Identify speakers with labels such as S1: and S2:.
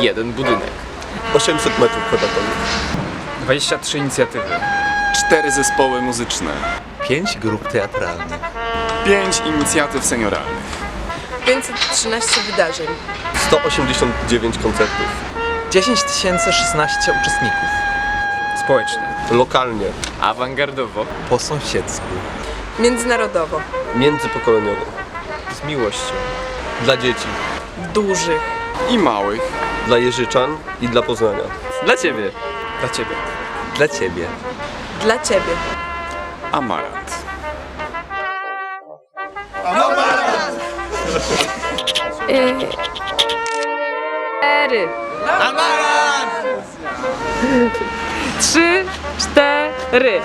S1: jeden budynek.
S2: 800 metrów kwadratowych.
S3: 23 inicjatywy.
S4: Cztery zespoły muzyczne.
S5: 5 grup teatralnych.
S4: Pięć inicjatyw senioralnych.
S6: 513 wydarzeń.
S2: 189 koncertów.
S5: 10 016 uczestników.
S3: Społeczne.
S2: Lokalnie.
S1: Awangardowo.
S5: Po sąsiedzku.
S6: Międzynarodowo.
S2: Międzypokoleniowo.
S5: Z miłością.
S2: Dla dzieci.
S6: Dużych.
S4: I małych.
S2: Dla Jeżyczan i dla Poznania.
S1: Dla Ciebie.
S3: Dla Ciebie.
S5: Dla Ciebie.
S6: Dla Ciebie.
S4: Amarant.
S7: Cztery. Trzy, cztery.